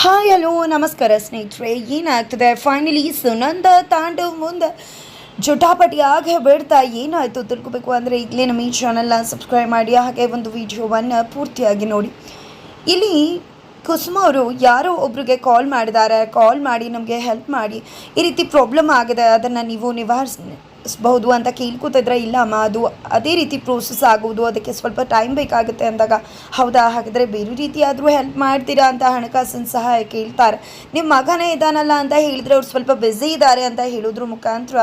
Hi hello ನಮಸ್ಕಾರ ಸ್ನೇಹಿತರೆ. ಏನಾಗ್ತದೆ? ಫೈನಲಿ ಸುನಂದ ತಾಂಡವ್ ಮುಂದೆ ಜೊಟಾಪಟಿ ಆಗಿ ಬಿಡ್ತಾ ಏನಾಯಿತು ತಿಳ್ಕೊಬೇಕು ಅಂದರೆ ಈಗಲೇ ನಮ್ಮ ಈ ಚಾನಲ್ನ ಸಬ್ಸ್ಕ್ರೈಬ್ ಮಾಡಿ, ಹಾಗೆ ಒಂದು ವಿಡಿಯೋವನ್ನು ಪೂರ್ತಿಯಾಗಿ ನೋಡಿ. ಇಲ್ಲಿ ಕುಸುಮ ಅವರು ಯಾರೋ ಒಬ್ರಿಗೆ ಕಾಲ್ ಮಾಡಿದ್ದಾರೆ. ಕಾಲ್ ಮಾಡಿ ನಮಗೆ ಹೆಲ್ಪ್ ಮಾಡಿ ಈ ರೀತಿ ಪ್ರಾಬ್ಲಮ್ ಆಗಿದೆ. ಅದನ್ನು ನೀವು ನಿವಾರಿಸಬಹುದು ಅಂತ ಕೇಳ್ಕೊತಿದ್ರೆ, ಇಲ್ಲ ಅಮ್ಮ, ಅದು ಅದೇ ರೀತಿ ಪ್ರೋಸೆಸ್ ಆಗುವುದು, ಅದಕ್ಕೆ ಸ್ವಲ್ಪ ಟೈಮ್ ಬೇಕಾಗುತ್ತೆ ಅಂದಾಗ, ಹೌದಾ? ಹಾಗಿದ್ರೆ ಬೇರೆ ರೀತಿಯಾದರೂ ಹೆಲ್ಪ್ ಮಾಡ್ತೀರಾ ಅಂತ ಹಣಕಾಸಿನ ಸಹಾಯ ಕೇಳ್ತಾರೆ. ನಿಮ್ಮ ಮಗನೇ ಇದ್ದಾನಲ್ಲ ಅಂತ ಹೇಳಿದ್ರೆ ಅವ್ರು ಸ್ವಲ್ಪ ಬ್ಯುಸಿ ಇದ್ದಾರೆ ಅಂತ ಹೇಳೋದ್ರ ಮುಖಾಂತರ,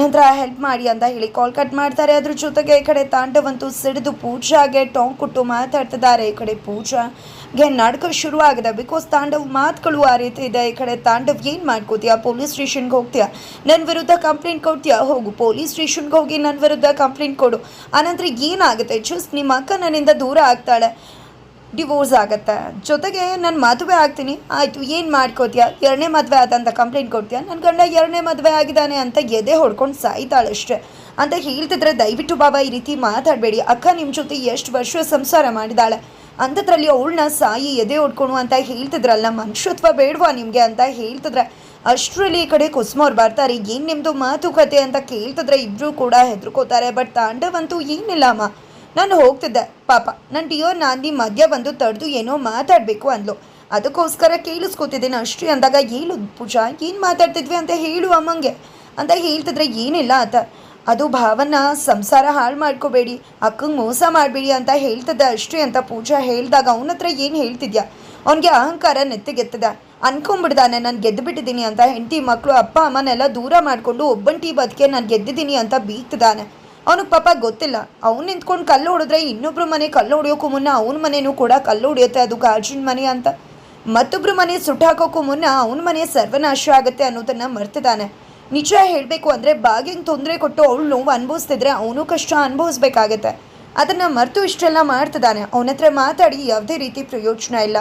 ನಂತರ ಹೆಲ್ಪ್ ಮಾಡಿ ಅಂತ ಹೇಳಿ ಕಾಲ್ ಕಟ್ ಮಾಡ್ತಾರೆ. ಅದ್ರ ಜೊತೆಗೆ ಈ ಕಡೆ ತಾಂಡವಂತೂ ಸಿಡಿದು ಪೂಜಾಗೆ ಟಾಂಗ್ ಕೊಟ್ಟು ಮಾತಾಡ್ತಿದ್ದಾರೆ. ಈ ಕಡೆ ಪೂಜಾಗೆ ನಡ್ಕ ಶುರುವಾಗಿದೆ ಬಿಕಾಸ್ ತಾಂಡವ್ ಮಾತುಗಳು ಆ ರೀತಿ ಇದೆ. ಈ ಕಡೆ ತಾಂಡವ್ ಏನ್ ಮಾಡ್ಕೋತೀಯ? ಪೊಲೀಸ್ ಸ್ಟೇಷನ್ಗೆ ಹೋಗ್ತೀಯಾ? ನನ್ನ ವಿರುದ್ಧ ಕಂಪ್ಲೇಂಟ್ ಕೊಡ್ತೀಯಾ? ಹೋಗು. ಪೊಲೀಸ್ ಸ್ಟೇಷನ್ಗೆ ಹೋಗಿ ನನ್ನ ವಿರುದ್ಧ ಕಂಪ್ಲೇಂಟ್ ಕೊಡು. ಆನಂತರ ಏನಾಗುತ್ತೆ? ಜಸ್ಟ್ ನಿಮ್ಮ ಅಕ್ಕ ನನ್ನಿಂದ ದೂರ ಆಗ್ತಾಳೆ. ಡಿವೋರ್ಸ್ ಆಗುತ್ತೆ. ಜೊತೆಗೆ ನಾನು ಮದುವೆ ಆಗ್ತೀನಿ. ಆಯಿತು, ಏನು ಮಾಡ್ಕೋತೀಯ? ಎರಡನೇ ಮದುವೆ ಆದಂತ ಕಂಪ್ಲೇಂಟ್ ಕೊಡ್ತೀಯ? ನನ್ನ ಗಂಡ ಎರಡನೇ ಮದುವೆ ಆಗಿದ್ದಾನೆ ಅಂತ ಎದೆ ಹೊಡ್ಕೊಂಡು ಸಾಯ್ತಾಳಷ್ಟೇ ಅಂತ ಹೇಳ್ತಿದ್ರೆ ದಯವಿಟ್ಟು ಬಾಬಾ ಈ ರೀತಿ ಮಾತಾಡಬೇಡಿ. ಅಕ್ಕ ನಿಮ್ಮ ಜೊತೆ ಎಷ್ಟು ವರ್ಷ ಸಂಸಾರ ಮಾಡಿದಾಳೆ. ಅಂಥದ್ರಲ್ಲಿ ಅವಳನ್ನ ಸಾಯಿ ಎದೆ ಹೊಡ್ಕೊಣು ಅಂತ ಹೇಳ್ತಿದ್ರಲ್ಲ, ಮನುಷ್ಯತ್ವ ಬೇಡವಾ ನಿಮಗೆ ಅಂತ ಹೇಳ್ತಿದ್ರೆ. ಅಷ್ಟರಲ್ಲಿ ಈ ಕಡೆ ಕುಸುಮ ಅವ್ರು ಬರ್ತಾರೆ. ಏನು ನಿಮ್ಮದು ಮಾತುಕತೆ ಅಂತ ಕೇಳ್ತಿದ್ರೆ ಇಬ್ಬರೂ ಕೂಡ ಹೆದರ್ಕೋತಾರೆ. ಬಟ್ ತಾಂಡವಂತೂ ಏನಿಲ್ಲ ಅಮ್ಮ. ನಾನು ಹೋಗ್ತಿದ್ದೆ. ಪಾಪ ನನ್ನ ಡಿಯೋ ನಾಂದಿ ಮಧ್ಯ ಬಂದು ತಡೆದು ಏನೋ ಮಾತಾಡಬೇಕು ಅಂದ್ಲು. ಅದಕ್ಕೋಸ್ಕರ ಕೇಳಿಸ್ಕೊತಿದ್ದೀನಿ ಅಷ್ಟೇ ಅಂದಾಗ, ಹೇಳು ಪೂಜಾ, ಏನು ಮಾತಾಡ್ತಿದ್ವಿ ಅಂತ ಹೇಳು ಅಮ್ಮಂಗೆ. ಅಂತ ಹೇಳ್ತಿದ್ರೆ, ಏನಿಲ್ಲ ಆತ. ಅದು ಭಾವನ, ಸಂಸಾರ ಹಾಳು ಮಾಡ್ಕೋಬೇಡಿ. ಅಕ್ಕಂಗೆ ಮೋಸ ಮಾಡಬೇಡಿ ಅಂತ ಹೇಳ್ತದೆ ಅಷ್ಟೇ ಅಂತ ಪೂಜಾ ಹೇಳಿದಾಗ, ಅವನ ಹತ್ರ ಏನು ಹೇಳ್ತಿದ್ಯಾ? ಅವನಿಗೆ ಅಹಂಕಾರ ನೆತ್ತಿಗೆತ್ತದೆ. ಅನ್ಕೊಂಡ್ಬಿಡ್ದಾನೆ, ನಾನು ಗೆದ್ದು ಬಿಟ್ಟಿದ್ದೀನಿ ಅಂತ ಹೆಂಡತಿ ಮಕ್ಕಳು ಅಪ್ಪ ಅಮ್ಮನೆಲ್ಲ ದೂರ ಮಾಡಿಕೊಂಡು ಒಬ್ಬಂಟಿ ಬದುಕೆ ನಾನು ಗೆದ್ದಿದ್ದೀನಿ ಅಂತ ಬೀಗ್ತಿದ್ದಾನೆ ಅವನಿಗೆ ಪಾಪ ಗೊತ್ತಿಲ್ಲ. ಅವ್ನು ನಿಂತ್ಕೊಂಡು ಕಲ್ಲು ಹೊಡೆದ್ರೆ ಇನ್ನೊಬ್ಬರು ಮನೆ ಕಲ್ಲು ಹೊಡೆಯೋಕ್ಕೂ ಮುನ್ನ ಅವನ ಮನೆಯೂ ಕೂಡ ಕಲ್ಲು ಹೊಡೆಯುತ್ತೆ, ಅದು ಗಾಜಿನ ಮನೆ ಅಂತ. ಮತ್ತೊಬ್ರು ಮನೆ ಸುಟ್ಟಾಕೋಕ್ಕೂ ಮುನ್ನ ಅವನ ಮನೆ ಸರ್ವನಾಶ ಆಗುತ್ತೆ ಅನ್ನೋದನ್ನು ಮರ್ತಿದ್ದಾನೆ ನಿಜ ಹೇಳಬೇಕು ಅಂದರೆ ಭಾಗ್ಯಂಗೆ ತೊಂದರೆ ಕೊಟ್ಟು ಅವಳು ನೋವು ಅನುಭವಿಸ್ತಿದ್ರೆ ಅವನು ಕಷ್ಟ ಅನುಭವಿಸ್ಬೇಕಾಗತ್ತೆ. ಅದನ್ನು ಮರೆತು ಇಷ್ಟೆಲ್ಲ ಮಾಡ್ತಿದ್ದಾನೆ ಅವನ ಹತ್ರ ಮಾತಾಡಿ ಯಾವುದೇ ರೀತಿ ಪ್ರಯೋಜನ ಇಲ್ಲ.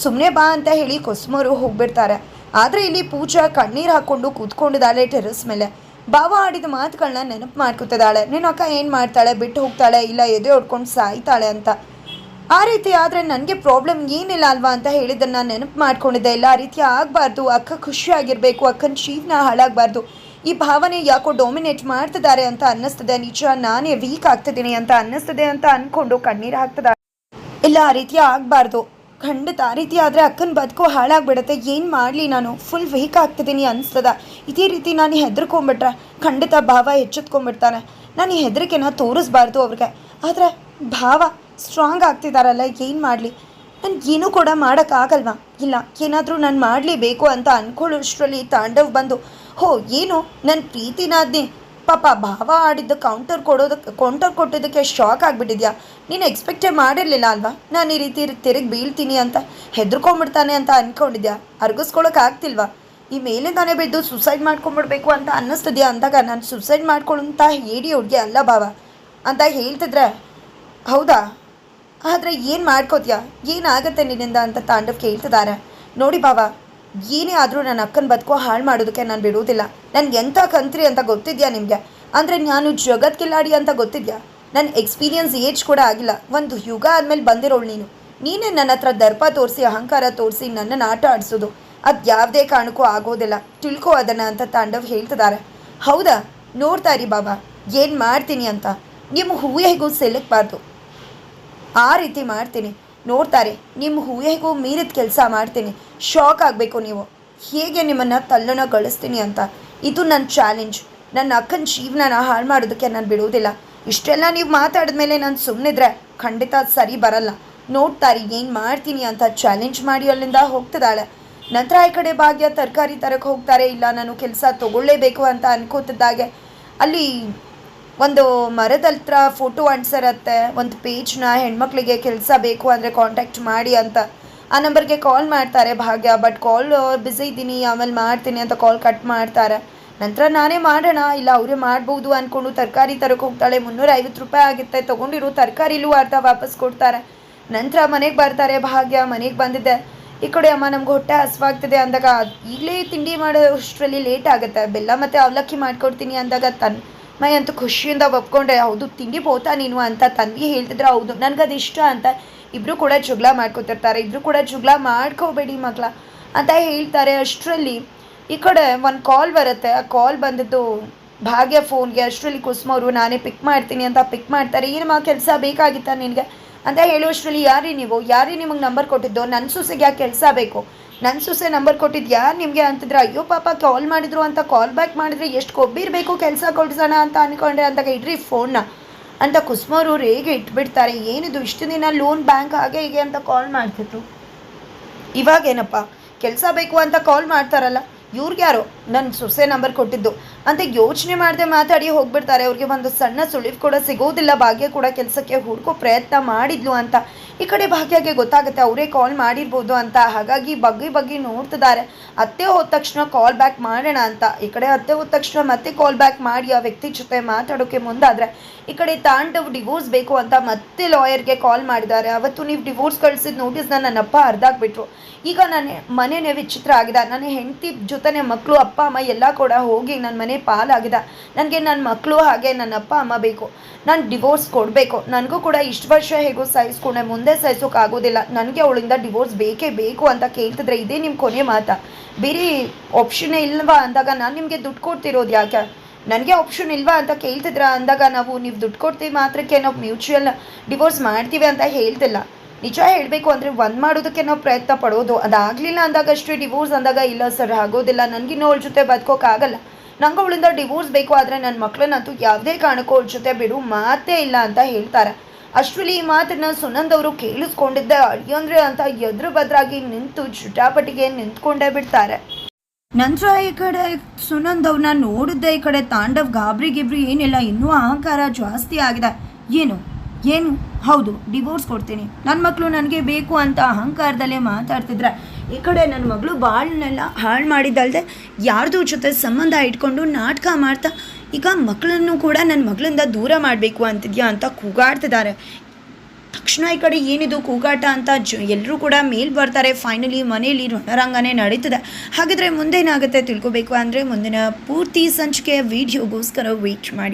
ಸುಮ್ಮನೆ ಬಾ ಅಂತ ಹೇಳಿ ಕೊಸ್ಮೋರು ಹೋಗ್ಬಿಡ್ತಾರೆ. ಆದರೆ ಇಲ್ಲಿ ಪೂಜಾ ಕಣ್ಣೀರು ಹಾಕ್ಕೊಂಡು ಕೂತ್ಕೊಂಡಿದ್ದಾಳೆ ಟೆರಸ್ ಮೇಲೆ. ಬಾವ ಆಡಿದ ಮಾತುಗಳನ್ನ ನೆನಪು ಮಾಡ್ಕೊತಿದ್ದಾಳೆ. ನಿನ್ನ ಅಕ್ಕ ಏನು ಮಾಡ್ತಾಳೆ? ಬಿಟ್ಟು ಹೋಗ್ತಾಳೆ? ಇಲ್ಲ, ಎದೆ ಹೊಡ್ಕೊಂಡು ಸಾಯ್ತಾಳೆ ಅಂತ. ಆ ರೀತಿ ಆದರೆ ನನಗೆ ಪ್ರಾಬ್ಲಮ್ ಏನಿಲ್ಲ ಅಲ್ವಾ ಅಂತ ಹೇಳಿದ್ದನ್ನು ನೆನಪು ಮಾಡ್ಕೊಂಡಿದ್ದೆ. ಇಲ್ಲ, ಆ ರೀತಿ ಆಗಬಾರ್ದು. ಅಕ್ಕ ಖುಷಿಯಾಗಿರಬೇಕು. ಅಕ್ಕನ ಜೀವನ ಹಾಳಾಗಬಾರ್ದು. ಈ ಭಾವನೆ ಯಾಕೋ ಡೊಮಿನೇಟ್ ಮಾಡ್ತಿದ್ದಾರೆ ಅಂತ ಅನ್ನಿಸ್ತದೆ. ನಿಜ, ನಾನೇ ವೀಕ್ ಆಗ್ತಿದ್ದೀನಿ ಅಂತ ಅನ್ನಿಸ್ತದೆ ಅಂತ ಅಂದ್ಕೊಂಡು ಕಣ್ಣೀರು ಹಾಕ್ತಿದ್ದಾರೆ ಇಲ್ಲ, ಆ ರೀತಿ ಆಗಬಾರ್ದು. ಖಂಡಿತ, ಆ ರೀತಿ ಆದರೆ ಅಕ್ಕನ ಬದುಕು ಹಾಳಾಗ್ಬಿಡುತ್ತೆ. ಏನು ಮಾಡಲಿ ನಾನು? ಫುಲ್ ವೀಕ್ ಆಗ್ತಿದ್ದೀನಿ ಅನಿಸ್ತದ. ಇದೇ ರೀತಿ ನಾನು ಹೆದರ್ಕೊಂಬಿಟ್ರೆ ಖಂಡಿತ ಭಾವ ಎಚ್ಚೆತ್ಕೊಂಡ್ಬಿಡ್ತಾನೆ ನಾನು ಹೆದರಿಕೆನ ತೋರಿಸ್ಬಾರ್ದು ಅವ್ರಿಗೆ. ಆದರೆ ಭಾವ ಸ್ಟ್ರಾಂಗ್ ಆಗ್ತಿದ್ದಾರಲ್ಲ ಏನು ಮಾಡಲಿ? ನಾನು ಏನೂ ಕೂಡ ಮಾಡೋಕ್ಕಾಗಲ್ವಾ? ಇಲ್ಲ, ಏನಾದರೂ ನಾನು ಮಾಡಲೇಬೇಕು ಅಂತ ಅಂದ್ಕೊಳ್ಳೋಷ್ಟರಲ್ಲಿ ತಾಂಡವ್ ಬಂದು, ಹೋ, ಏನು? ನನ್ನ ಪ್ರೀತಿನಾದ್ನಿ ಪಾಪ ಭಾವ ಆಡಿದ್ದು ಕೌಂಟರ್ ಕೊಡೋದಕ್ಕೆ ಕೌಂಟರ್ ಕೊಟ್ಟಿದ್ದಕ್ಕೆ ಶಾಕ್ ಆಗಿಬಿಟ್ಟಿದ್ಯಾ? ನೀನು ಎಕ್ಸ್ಪೆಕ್ಟೇ ಮಾಡಿರಲಿಲ್ಲ ಅಲ್ವಾ? ನಾನು ಈ ರೀತಿ ತಿರುಗಿ ಬೀಳ್ತೀನಿ ಅಂತ ಹೆದರ್ಕೊಂಡ್ಬಿಡ್ತಾನೆ ಅಂತ ಅಂದ್ಕೊಂಡಿದ್ಯಾ ಅರ್ಗಿಸ್ಕೊಳಕ್ಕೆ ಆಗ್ತಿಲ್ವಾ? ಈ ಮೇಲೆ ತಾನೇ ಬಿದ್ದು ಸುಸೈಡ್ ಮಾಡ್ಕೊಂಬಿಡ್ಬೇಕು ಅಂತ ಅನ್ನಿಸ್ತಿದ್ಯಾ? ಅಂದಾಗ ನಾನು ಸುಸೈಡ್ ಮಾಡ್ಕೊಳ್ಳೋಂತ ಹೇಳಿ ಹುಡುಗಿ ಅಲ್ಲ ಭಾವ. ಅಂತ ಹೇಳ್ತಿದ್ರೆ, ಹೌದಾ? ಆದರೆ ಏನು ಮಾಡ್ಕೋತೀಯ? ಏನಾಗುತ್ತೆ ನಿನ್ನಿಂದ ಅಂತ ತಾಂಡವ್ ಕೇಳ್ತಿದ್ದಾರೆ ನೋಡಿ ಬಾಬಾ ಏನೇ ಆದರೂ ನನ್ನ ಅಕ್ಕನ ಬದುಕೋ ಹಾಳು ಮಾಡೋದಕ್ಕೆ ನಾನು ಬಿಡುವುದಿಲ್ಲ. ನನಗೆ ಎಂಥ ಕಂತ್ರಿ ಅಂತ ಗೊತ್ತಿದೆಯಾ ನಿಮಗೆ? ಅಂದರೆ ನಾನು ಜಗತ್ ಕಿಲ್ಲಾಡಿ ಅಂತ ಗೊತ್ತಿದೆಯಾ? ನನ್ನ ಎಕ್ಸ್ಪೀರಿಯನ್ಸ್ ಏಜ್ ಕೂಡ ಆಗಿಲ್ಲ. ಒಂದು ಯುಗ ಆದಮೇಲೆ ಬಂದಿರೋಳು ನೀನು. ನೀನೇ ನನ್ನ ಹತ್ರ ದರ್ಪ ತೋರಿಸಿ, ಅಹಂಕಾರ ತೋರಿಸಿ ನನ್ನನ್ನು ಆಟ ಆಡಿಸೋದು. ಅದು ಯಾವುದೇ ಕಾರಣಕ್ಕೂ ಆಗೋದಿಲ್ಲ. ತಿಳ್ಕೋ ಅದನ್ನು ಅಂತ ತಾಂಡವ್ ಹೇಳ್ತಿದ್ದಾರೆ ಹೌದಾ? ನೋಡ್ತಾ ಇರಿ ಬಾಬಾ. ಏನು ಮಾಡ್ತೀನಿ ಅಂತ. ನಿಮ್ಮ ಹೂವಿಗೂ ಸೆಲಕ್ಬಾರ್ದು. ಆ ರೀತಿ ಮಾಡ್ತೀನಿ. ನೋಡ್ತಾರೆ, ನಿಮ್ಮ ಊಹೆಗೂ ಮೀರಿದ ಕೆಲಸ ಮಾಡ್ತೀನಿ. ಶಾಕ್ ಆಗಬೇಕು ನೀವು. ಹೇಗೆ ನಿಮ್ಮನ್ನು ತಲ್ಲಣಗೊಳಿಸ್ತೀನಿ ಅಂತ? ಇದು ನನ್ನ ಚಾಲೆಂಜ್ ನನ್ನ ಅಕ್ಕನ ಜೀವನನ ಹಾಳು ಮಾಡೋದಕ್ಕೆ ನಾನು ಬಿಡುವುದಿಲ್ಲ. ಇಷ್ಟೆಲ್ಲ ನೀವು ಮಾತಾಡಿದ ಮೇಲೆ ನಾನು ಸುಮ್ಮನಿದ್ರೆ ಖಂಡಿತ ಸರಿ ಬರಲ್ಲ. ನೋಡ್ತಾರೆ, ಏನು ಮಾಡ್ತೀನಿ ಅಂತ ಚಾಲೆಂಜ್ ಮಾಡಿ ಅಲ್ಲಿಂದ ಹೋಗ್ತಿದ್ದಾಳೆ. ನಂತರ ಈ ಕಡೆ ಭಾಗ್ಯ ತರಕಾರಿ ತರಕ್ಕೆ ಹೋಗ್ತಾರೆ, ಇಲ್ಲ ನಾನು ಕೆಲಸ ತಗೊಳ್ಳೇಬೇಕು ಅಂತ ಅನ್ಕೋತಿದ್ದಾಗೆ, ಅಲ್ಲಿ ಒಂದು ಮರದ ಹತ್ರ ಫೋಟೋ ಅಂಟಿಸಿರತ್ತೆ, ಒಂದು ಪೇಜ್ನ ಹೆಣ್ಮಕ್ಳಿಗೆ ಕೆಲಸ ಬೇಕು ಅಂದರೆ ಕಾಂಟ್ಯಾಕ್ಟ್ ಮಾಡಿ ಅಂತ. ಆ ನಂಬರ್ಗೆ ಕಾಲ್ ಮಾಡ್ತಾರೆ ಭಾಗ್ಯ ಬಟ್ ಕಾಲ್ ಬ್ಯುಸಿ ಇದ್ದೀನಿ, ಆಮೇಲೆ ಮಾಡ್ತೀನಿ ಅಂತ ಕಾಲ್ ಕಟ್ ಮಾಡ್ತಾರೆ. ನಂತರ ನಾನೇ ಮಾಡೋಣ, ಇಲ್ಲ ಅವರೇ ಮಾಡ್ಬೋದು ಅಂದ್ಕೊಂಡು ತರಕಾರಿ ತರಕ್ಕೆ ಹೋಗ್ತಾಳೆ ಮುನ್ನೂರ ಐವತ್ತು ರೂಪಾಯಿ ಆಗುತ್ತೆ, ತೊಗೊಂಡಿರೋ ತರಕಾರಿಲೂ ಅರ್ಧ ವಾಪಸ್ ಕೊಡ್ತಾರೆ. ನಂತರ ಮನೆಗೆ ಬರ್ತಾರೆ ಭಾಗ್ಯ, ಮನೆಗೆ ಬಂದಿದ್ದೆ. ಈ ಕಡೆ ಅಮ್ಮ ನಮ್ಗೆ ಹೊಟ್ಟೆ ಹಸ್ವಾಗ್ತಿದೆ ಅಂದಾಗ, ಈಗಲೇ ತಿಂಡಿ ಮಾಡೋಷ್ಟರಲ್ಲಿ ಲೇಟ್ ಆಗುತ್ತೆ, ಬೆಲ್ಲ ಮತ್ತು ಅವಲಕ್ಕಿ ಮಾಡ್ಕೊಡ್ತೀನಿ ಅಂದಾಗ ತನ್ ಮೈ ಅಂತೂ ಖುಷಿಯಿಂದ ಒಪ್ಕೊಂಡೆ ಹೌದು ತಿಂಡಿ ಹೋತಾ ನೀನು ಅಂತ ತಂದಿ ಹೇಳ್ತಿದ್ರೆ, ಹೌದು ನನಗದು ಇಷ್ಟ ಅಂತ ಇಬ್ಬರು ಕೂಡ ಜುಗ್ಲ ಮಾಡ್ಕೊತಿರ್ತಾರೆ ಇಬ್ಬರು ಕೂಡ ಜುಗ್ಲ ಮಾಡ್ಕೋಬೇಡಿ ಮಕ್ಕಳ ಅಂತ ಹೇಳ್ತಾರೆ. ಅಷ್ಟರಲ್ಲಿ ಈ ಕಡೆ ಒಂದು ಕಾಲ್ ಬರುತ್ತೆ, ಆ ಕಾಲ್ ಬಂದಿದ್ದು ಭಾಗ್ಯ ಫೋನ್ಗೆ ಅಷ್ಟರಲ್ಲಿ ಕುಸುಮ ಅವರು, ನಾನೇ ಪಿಕ್ ಮಾಡ್ತೀನಿ ಅಂತ ಪಿಕ್ ಮಾಡ್ತಾರೆ ಏನು ಮಾ ಕೆಲಸ ಬೇಕಾಗಿತ್ತ ನಿನಗೆ? ಅಂತ ಹೇಳುವಷ್ಟರಲ್ಲಿ ಯಾರೀ ನೀವು? ಯಾರೀ ನಿಮಗೆ ನಂಬರ್ ಕೊಟ್ಟಿದ್ದು? ನನ್ನ ಸೊಸೆಗೆ ಆ ಕೆಲಸ ಬೇಕು? ನನ್ನ ಸೊಸೆ ನಂಬರ್ ಕೊಟ್ಟಿದ್ಯಾ? ನಿಮಗೆ ಅಂತಿದ್ರೆ, ಅಯ್ಯೋ ಪಾಪ ಕಾಲ್ ಮಾಡಿದ್ರು ಅಂತ ಕಾಲ್ ಬ್ಯಾಕ್ ಮಾಡಿದ್ರೆ ಎಷ್ಟು ಕೊಬ್ಬಿರಬೇಕು ಕೆಲಸ ಕೊಡ್ಸೋಣ ಅಂತ ಅಂದ್ಕೊಂಡ್ರೆ ಅಂತ ಇಡ್ರಿ ಫೋನ್ನ ಅಂತ ಕುಸುಮರು ಹೇಗೆ ಇಟ್ಬಿಡ್ತಾರೆ. ಏನಿದು, ಇಷ್ಟು ದಿನ ಲೋನ್ ಬ್ಯಾಂಕ್ ಹಾಗೆ ಹೀಗೆ ಅಂತ ಕಾಲ್ ಮಾಡ್ತಿದ್ರು. ಇವಾಗೇನಪ್ಪ, ಕೆಲಸ ಬೇಕು ಅಂತ ಕಾಲ್ ಮಾಡ್ತಾರಲ್ಲ ಇವ್ರಿಗೆ ಯಾರೋ ನನ್ನ ಸೊಸೆ ನಂಬರ್ ಕೊಟ್ಟಿದ್ದು. ಅಂತ ಯೋಚನೆ ಮಾಡದೆ ಮಾತಾಡಿ ಹೋಗ್ಬಿಡ್ತಾರೆ. ಅವ್ರಿಗೆ ಒಂದು ಸಣ್ಣ ಸುಳಿವು ಕೂಡ ಸಿಗೋದಿಲ್ಲ. ಭಾಗ್ಯ ಕೂಡ ಕೆಲಸಕ್ಕೆ ಹುಡ್ಕೋ ಪ್ರಯತ್ನ ಮಾಡಿದ್ಲು ಅಂತ. ಈ ಕಡೆ ಭಾಗ್ಯಗೆ ಗೊತ್ತಾಗುತ್ತೆ ಅವರೇ ಕಾಲ್ ಮಾಡಿರ್ಬೋದು ಅಂತ. ಹಾಗಾಗಿ ಬಗ್ಗಿ ಬಗ್ಗಿ ನೋಡ್ತಿದ್ದಾರೆ. ಅತ್ತೆ ಹೋದ ತಕ್ಷಣ ಕಾಲ್ ಬ್ಯಾಕ್ ಮಾಡೋಣ ಅಂತ. ಈ ಕಡೆ ಅತ್ತೆ ಹೋದ ತಕ್ಷಣ ಮತ್ತೆ ಕಾಲ್ ಬ್ಯಾಕ್ ಮಾಡಿ ಆ ವ್ಯಕ್ತಿ ಜೊತೆ ಮಾತಾಡೋಕೆ ಮುಂದಾದರೆ ಈ ಕಡೆ ತಾಂಡವ್ ಡಿವೋರ್ಸ್ ಬೇಕು ಅಂತ ಮತ್ತೆ ಲಾಯರ್ಗೆ ಕಾಲ್ ಮಾಡಿದ್ದಾರೆ. ಅವತ್ತು ನೀವು ಡಿವೋರ್ಸ್ ಕಳಿಸಿದ ನೋಟಿಸ್ನ ನನ್ನಪ್ಪ ಅರ್ಧಾಕ್ಬಿಟ್ರು ಈಗ ನನ್ನ ಮನೆನೇ ವಿಚಿತ್ರ ಆಗಿದೆ. ನನ್ನ ಹೆಂಡತಿ ಜೊತೆನೆ ಮಕ್ಕಳು ಅಪ್ಪ, ಅಮ್ಮ ಎಲ್ಲ ಕೂಡ ಹೋಗಿ ನನ್ನ ಮನೆ ಪಾಲಾಗಿದೆ. ನನಗೆ ನನ್ನ ಮಕ್ಕಳು ಹಾಗೆ ನನ್ನ ಅಪ್ಪ, ಅಮ್ಮ ಬೇಕು. ನಾನು ಡಿವೋರ್ಸ್ ಕೊಡಬೇಕು. ನನಗೂ ಕೂಡ ಇಷ್ಟು ವರ್ಷ ಹೇಗೋ ಸಹಿಸ್ಕೊಂಡೆ, ಮುಂದೆ ಸಹಿಸೋಕ್ಕಾಗೋದಿಲ್ಲ ನನಗೆ ಅವಳಿಂದ ಡಿವೋರ್ಸ್ ಬೇಕೇ ಬೇಕು ಅಂತ ಕೇಳ್ತಿದ್ರೆ ಇದೇ ನಿಮ್ಮ ಕೊನೆ ಮಾತಾ. ಬೇರೆ ಆಪ್ಷನ್ನೇ ಇಲ್ವಾ ಅಂದಾಗ ನಾನು ನಿಮಗೆ ದುಡ್ಡು ಕೊಡ್ತಿರೋದು ಯಾಕೆ? ನನಗೆ ಆಪ್ಷನ್ ಇಲ್ವಾ ಅಂತ ಕೇಳ್ತಿದ್ರ ಅಂದಾಗ ನಾವು ನೀವು ದುಡ್ಡು ಕೊಡ್ತೀವಿ ಮಾತ್ರಕ್ಕೆ ನಾವು ಮ್ಯೂಚುವಲ್ ಡಿವೋರ್ಸ್ ಮಾಡ್ತೀವಿ ಅಂತ ಹೇಳ್ತಿಲ್ಲ. ನಿಜ ಹೇಳಬೇಕು ಅಂದರೆ ಒಂದು ಮಾಡೋದಕ್ಕೆ ನಾವು ಪ್ರಯತ್ನ ಪಡೋದು. ಅದಾಗಲಿಲ್ಲ ಅಂದಾಗ ಅಷ್ಟೇ ಡಿವೋರ್ಸ್ ಅಂದಾಗ ಇಲ್ಲ ಸರ್, ಆಗೋದಿಲ್ಲ. ನನಗಿನ್ನೂ ಅವಳ ಜೊತೆ ಬದುಕೋಕ್ಕಾಗಲ್ಲ ನಂಗೆ ಅವಳಿಂದ ಡಿವೋರ್ಸ್ ಬೇಕು ಆದರೆ ನನ್ನ ಮಕ್ಕಳನ್ನಂತೂ ಯಾವುದೇ ಕಾರಣಕ್ಕೂ ಅವ್ರ ಜೊತೆ ಬಿಡು ಮಾತೇ ಇಲ್ಲ ಅಂತ ಹೇಳ್ತಾರೆ. ಅಷ್ಟರಲ್ಲಿ ಈ ಮಾತನ್ನ ಸುನಂದ್ ಅವರು ಕೇಳಿಸ್ಕೊಂಡಿದ್ದೆ. ಅಡಿಯಂದ್ರೆ ಅಂತ ಎದುರು ಬದ್ರಾಗಿ ನಿಂತು ಜುಟಾಪಟಿಗೆ ನಿಂತ್ಕೊಂಡೇ ಬಿಡ್ತಾರೆ. ನಂತರ ಈ ಕಡೆ ಸುನಂದ್ ಅವ್ರನ್ನ ನೋಡಿದ್ದೆ ಈ ಕಡೆ ತಾಂಡವ್ ಗಾಬರಿ ಗಿಬ್ರಿ ಏನಿಲ್ಲ, ಇನ್ನೂ ಅಹಂಕಾರ ಜಾಸ್ತಿ ಆಗಿದೆ. ಏನು? ಏನು? ಹೌದು, ಡಿವೋರ್ಸ್ ಕೊಡ್ತೀನಿ. ನನ್ನ ಮಕ್ಕಳು ನನಗೆ ಬೇಕು ಅಂತ ಅಹಂಕಾರದಲ್ಲೇ ಮಾತಾಡ್ತಿದ್ರೆ. ಈ ಕಡೆ ನನ್ನ ಮಗಳು ಬಾಳನ್ನೆಲ್ಲ ಹಾಳು ಮಾಡಿದ್ದಲ್ಲದೆ ಯಾರ್ದೋ ಜೊತೆ ಸಂಬಂಧ ಇಟ್ಕೊಂಡು ನಾಟಕ ಮಾಡ್ತಾ, ಈಗ ಮಕ್ಕಳನ್ನು ಕೂಡ ನನ್ನ ಮಗಳಿಂದ ದೂರ ಮಾಡಬೇಕು ಅಂತಿದ್ಯಾ ಅಂತ ಕೂಗಾಡ್ತಿದ್ದಾರೆ ತಕ್ಷಣ ಈ ಕಡೆ ಏನಿದು ಕೂಗಾಟ ಅಂತ ಜ ಎಲ್ಲರೂ ಕೂಡ ಮೇಲ್ ಬರ್ತಾರೆ. ಫೈನಲಿ ಮನೆಯಲ್ಲಿ ರಣರಂಗನೇ ನಡೀತದೆ. ಹಾಗಿದ್ರೆ ಮುಂದೇನಾಗುತ್ತೆ ತಿಳ್ಕೊಬೇಕು ಅಂದರೆ ಮುಂದಿನ ಪೂರ್ತಿ ಸಂಚಿಕೆಯ ವಿಡಿಯೋಗೋಸ್ಕರ ವೇಟ್ ಮಾಡಿ.